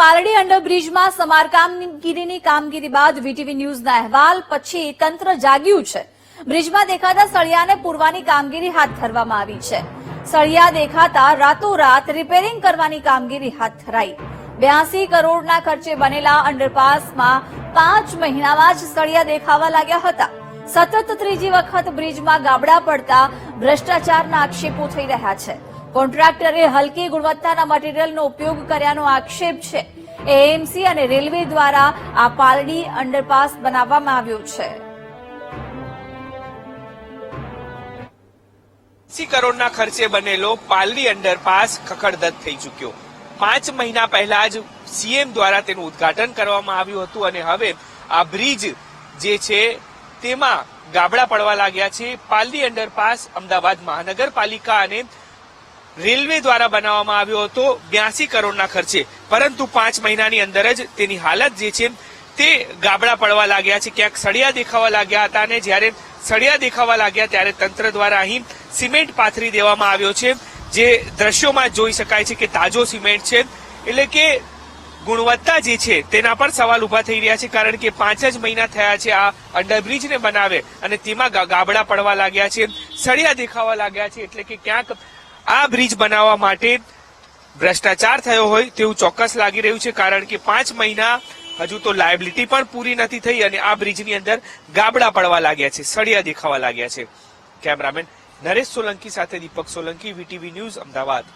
પાલડી અંડરબ્રિજમાં સમારકામગીરીની કામગીરી બાદ વીટીવી ન્યૂઝના અહેવાલ પછી તંત્ર જાગ્યું છે. બ્રિજમાં દેખાતા સળિયાને પૂરવાની કામગીરી હાથ ધરવામાં આવી છે. સળિયા દેખાતા રાતોરાત રિપેરિંગ કરવાની કામગીરી હાથ ધરાઈ. બ્યાસી કરોડના ખર્ચે બનેલા અંડરપાસમાં પાંચ મહિનામાં જ સળિયા દેખાવા લાગ્યા હતા. સતત ત્રીજી વખત બ્રિજમાં ગાબડા પડતા ભ્રષ્ટાચારના આક્ષેપો થઈ રહ્યા છે. કોન્ટ્રાક્ટરે હલકી ગુણવત્તાના મટીરીયલનો ઉપયોગ કર્યાનો આક્ષેપ છે. એએમસી અને રેલવે દ્વારા આ પાલડી અંડરપાસ બનાવવામાં આવ્યો છે. એસી કરોડના ખર્ચે બનેલો પાલડી અંડરપાસ ખખડધજ થઈ ચૂક્યો. પાંચ મહિના પહેલા જ સીએમ દ્વારા તેનું ઉદ્ઘાટન કરવામાં આવ્યું હતું અને હવે આ બ્રિજ જે છે તેમાં ગાબડા પડવા લાગ્યા છે. પાલડી અંડરપાસ અમદાવાદ મહાનગરપાલિકા અને રેલવે દ્વારા બનાવવામાં આવ્યો હતો બ્યાસી કરોડના ખર્ચે. પરંતુ પાંચ મહિનાની અંદર જ તેની હાલત જે છે તે ગાબડા પડવા લાગ્યા છે. ક્યાંક સળિયા દેખાવા લાગ્યા હતા અને જ્યારે સળિયા દેખાવા લાગ્યા ત્યારે તંત્ર દ્વારા અહીં સિમેન્ટ પાથરી દેવામાં આવ્યો છે. જે દ્રશ્યોમાં જોઈ શકાય છે કે તાજો સિમેન્ટ છે. એટલે કે ગુણવત્તા જે છે તેના પર સવાલ ઊભા થઈ રહ્યા છે કારણ કે પાંચ જ મહિના થયા છે આ અંડરબ્રિજને બનાવે અને તેમાં ગાબડા પડવા લાગ્યા છે. સળિયા દેખાવા લાગ્યા છે. એટલે કે ક્યાંક આ બ્રિજ બનાવવા માટે ભ્રષ્ટાચાર થયો હોય તેવું ચોક્કસ લાગી રહ્યું છે, કારણ કે પાંચ મહિના હજુ તો લાયબિલિટી પણ પૂરી નથી થઈ અને આ બ્રિજની અંદર ગાબડા પડવા લાગ્યા છે, સળિયા દેખાવા લાગ્યા છે. કેમેરામેન નરેશ સોલંકી સાથે દીપક સોલંકી, વીટીવી ન્યૂઝ, અમદાવાદ.